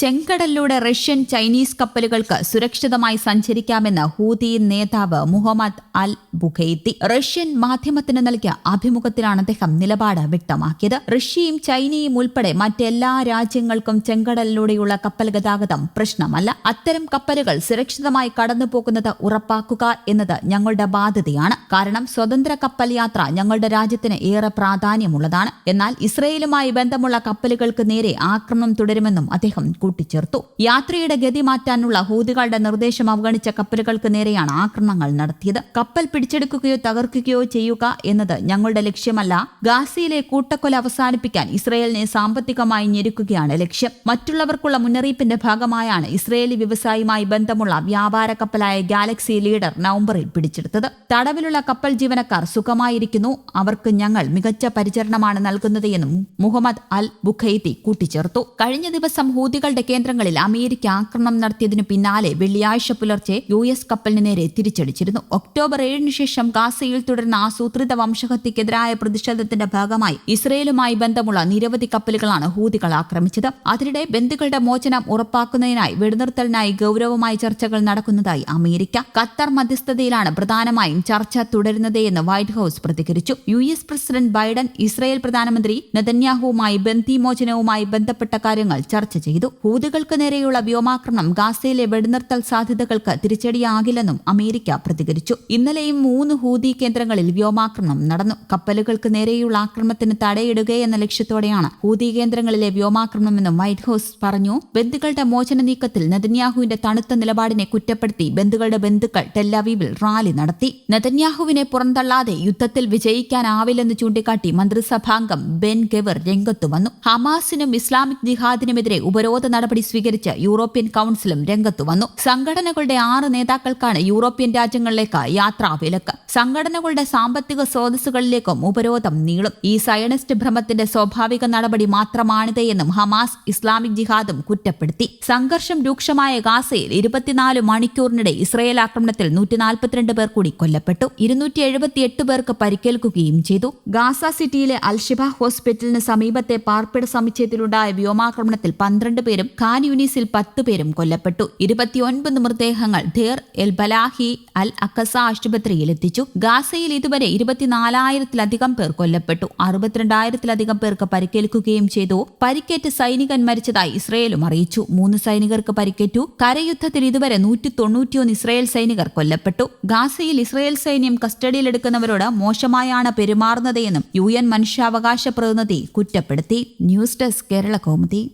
ചെങ്കടലിലൂടെ Russian Chinese കപ്പലുകൾക്ക് സുരക്ഷിതമായി സഞ്ചരിക്കാമെന്ന് Houthi നേതാവ് മുഹമ്മദ് അൽ ബുഖൈത്തി റഷ്യൻ മാധ്യമത്തിന് നൽകിയ അഭിമുഖത്തിലാണ് അദ്ദേഹം നിലപാട് വ്യക്തമാക്കിയത്. റഷ്യയും ചൈനയും ഉൾപ്പെടെ മറ്റെല്ലാ രാജ്യങ്ങൾക്കും ചെങ്കടലിലൂടെയുള്ള കപ്പൽ ഗതാഗതം പ്രശ്നമല്ല. അത്തരം കപ്പലുകൾ സുരക്ഷിതമായി കടന്നുപോകുന്നത് ഉറപ്പാക്കുക എന്നത് ഞങ്ങളുടെ ബാധ്യതയാണ്. കാരണം സ്വതന്ത്ര കപ്പൽ യാത്ര ഞങ്ങളുടെ രാജ്യത്തിന് ഏറെ പ്രാധാന്യമുള്ളതാണ്. എന്നാൽ ഇസ്രയേലുമായി ബന്ധമുള്ള കപ്പലുകൾക്ക് നേരെ ആക്രമണം തുടരുമെന്നും അദ്ദേഹം കൂട്ടിച്ചേർത്തു. യാത്രയുടെ ഗതി മാറ്റാനുള്ള ഹൂതികളുടെ നിർദ്ദേശം അവഗണിച്ച കപ്പലുകൾക്ക് നേരെയാണ് ആക്രമണങ്ങൾ നടത്തിയത്. കപ്പൽ പിടിച്ചെടുക്കുകയോ തകർക്കുകയോ ചെയ്യുക എന്നത് ഞങ്ങളുടെ ലക്ഷ്യമല്ല. ഗാസയിലെ കൂട്ടക്കൊല അവസാനിപ്പിക്കാൻ ഇസ്രയേലിനെ സാമ്പത്തികമായി ഞെരുക്കുകയാണ് ലക്ഷ്യം. മറ്റുള്ളവർക്കുള്ള മുന്നറിയിപ്പിന്റെ ഭാഗമായാണ് ഇസ്രയേലി വ്യവസായിയുമായി ബന്ധമുള്ള വ്യാപാര കപ്പലായ ഗാലക്സി ലീഡർ നവംബറിൽ പിടിച്ചെടുത്തത്. തടവിലുള്ള കപ്പൽ ജീവനക്കാർ സുഖമായിരിക്കുന്നു. അവർക്ക് ഞങ്ങൾ മികച്ച പരിചരണമാണ് നൽകുന്നത് എന്നും മുഹമ്മദ് അൽ ബുഖൈത്തി കൂട്ടിച്ചേർത്തു. കഴിഞ്ഞ ദിവസം ഹൂതികളുടെ കേന്ദ്രങ്ങളിൽ അമേരിക്ക ആക്രമണം നടത്തിയതിനു പിന്നാലെ വെള്ളിയാഴ്ച പുലർച്ചെ യു എസ് കപ്പലിന് നേരെ തിരിച്ചടിച്ചിരുന്നു. ഒക്ടോബർ ഏഴിന് ശേഷം ഗാസയിൽ തുടരുന്ന ആസൂത്രിത വംശഹത്യക്കെതിരായ പ്രതിഷേധത്തിന്റെ ഭാഗമായി ഇസ്രയേലുമായി ബന്ധമുള്ള നിരവധി കപ്പലുകളാണ് ഹൂതികൾ ആക്രമിച്ചത്. അതിനിടെ ബന്ധുക്കളുടെ മോചനം ഉറപ്പാക്കുന്നതിനായി വെടിനിർത്തലിനായി ഗൌരവമായ ചർച്ചകൾ നടക്കുന്നതായി അമേരിക്ക. ഖത്തർ മധ്യസ്ഥതയിലാണ് പ്രധാനമായും ചർച്ച തുടരുന്നതെന്ന് വൈറ്റ് ഹൌസ് പ്രതികരിച്ചു. U S president Biden Israel പ്രധാനമന്ത്രി നെതന്യാഹുവുമായി ബന്ദിമോചനവുമായി ബന്ധപ്പെട്ട കാര്യങ്ങൾ ചർച്ച ചെയ്തു. ഹൂതികൾക്ക് നേരെയുള്ള വ്യോമാക്രമണം ഗാസയിലെ വെടിനിർത്തൽ സാധ്യതകൾക്ക് തിരിച്ചടിയാകില്ലെന്നും അമേരിക്ക പ്രതികരിച്ചു. ഇന്നലെയും മൂന്ന് ഹൂതി കേന്ദ്രങ്ങളിൽ വ്യോമാക്രമണം നടന്നു. കപ്പലുകൾക്ക് നേരെയുള്ള ആക്രമണത്തിന് തടയിടുകയെന്ന ലക്ഷ്യത്തോടെയാണ് ഹൂതി കേന്ദ്രങ്ങളിലെ വ്യോമാക്രമണമെന്നും വൈറ്റ് ഹൌസ് പറഞ്ഞു. ബന്ധുക്കളുടെ മോചന നീക്കത്തിൽ നെതന്യാഹുവിന്റെ തണുത്ത നിലപാടിനെ കുറ്റപ്പെടുത്തി ബന്ധുക്കളുടെ ബന്ധുക്കൾ ടെല്ലാവീവിൽ റാലി നടത്തി. നെതന്യാഹുവിനെ പുറന്തള്ളാതെ യുദ്ധത്തിൽ വിജയിക്കാനാവില്ലെന്ന് ചൂണ്ടിക്കാട്ടി മന്ത്രിസഭാംഗം ബെൻ ഗെവർ രംഗത്തു വന്നു. ഹമാസിനും ഇസ്ലാമിക് ജിഹാദിനുമെതിരെ ഉപരോധ നടപടി സ്വീകരിച്ച് യൂറോപ്യൻ കൌൺസിലും രംഗത്തു വന്നു. സംഘടനകളുടെ ആറ് നേതാക്കൾക്കാണ് യൂറോപ്യൻ രാജ്യങ്ങളിലേക്ക് യാത്രാ വിലക്ക്. സംഘടനകളുടെ സാമ്പത്തിക സ്രോതസ്സുകളിലേക്കും ഉപരോധം നീളും. ഈ സയണിസ്റ്റ് ഭ്രമത്തിന്റെ സ്വാഭാവിക നടപടി മാത്രമാണിത് എന്നും ഹമാസ് ഇസ്ലാമിക് ജിഹാദും കുറ്റപ്പെടുത്തി. സംഘർഷം രൂക്ഷമായ ഗാസയിൽ ഇരുപത്തിനാല് മണിക്കൂറിനിടെ ഇസ്രയേൽ ആക്രമണത്തിൽ നൂറ്റി നാൽപ്പത്തിരണ്ട് പേർ കൂടി കൊല്ലപ്പെട്ടു. ഇരുന്നൂറ്റി എഴുപത്തിയെട്ട് പേർക്ക് പരിക്കേൽക്കുകയും ചെയ്തു. ഗാസ സിറ്റിയിലെ അൽഷിബ ഹോസ്പിറ്റലിന് സമീപത്തെ പാർപ്പിട സമുച്ചയത്തിലുണ്ടായ വ്യോമാക്രമണത്തിൽ പന്ത്രണ്ട് പേരും ഖാൻ യൂനിസിൽ പത്ത് പേരും കൊല്ലപ്പെട്ടു. ഇരുപത്തിയൊൻപത് മൃതദേഹങ്ങൾ ധേർ എൽ ബലാഹി അൽ അക്കസ ആശുപത്രിയിൽ എത്തിച്ചു. ഗാസയിൽ ഇതുവരെ ഇരുപത്തിനാലായിരത്തിലധികം പേർ കൊല്ലപ്പെട്ടു. അറുപത്തിരണ്ടായിരത്തിലധികം പേർക്ക് പരിക്കേൽക്കുകയും ചെയ്തു. പരിക്കേറ്റ് സൈനികൻ മരിച്ചതായി ഇസ്രയേലും അറിയിച്ചു. മൂന്ന് സൈനികർക്ക് പരിക്കേറ്റു. കരയുദ്ധത്തിൽ ഇതുവരെ നൂറ്റി തൊണ്ണൂറ്റിയൊന്ന് ഇസ്രയേൽ സൈനികർ കൊല്ലപ്പെട്ടു. ഗാസയിൽ ഇസ്രയേൽ സൈന്യം കസ്റ്റഡിയിലെടുക്കുന്നവരോട് മോശമായാണ് പെരുമാറുന്നതെന്നും യു എൻ മനുഷ്യാവകാശ പ്രതിനിധി കുറ്റപ്പെടുത്തി. News desk Kerala Kaumudi.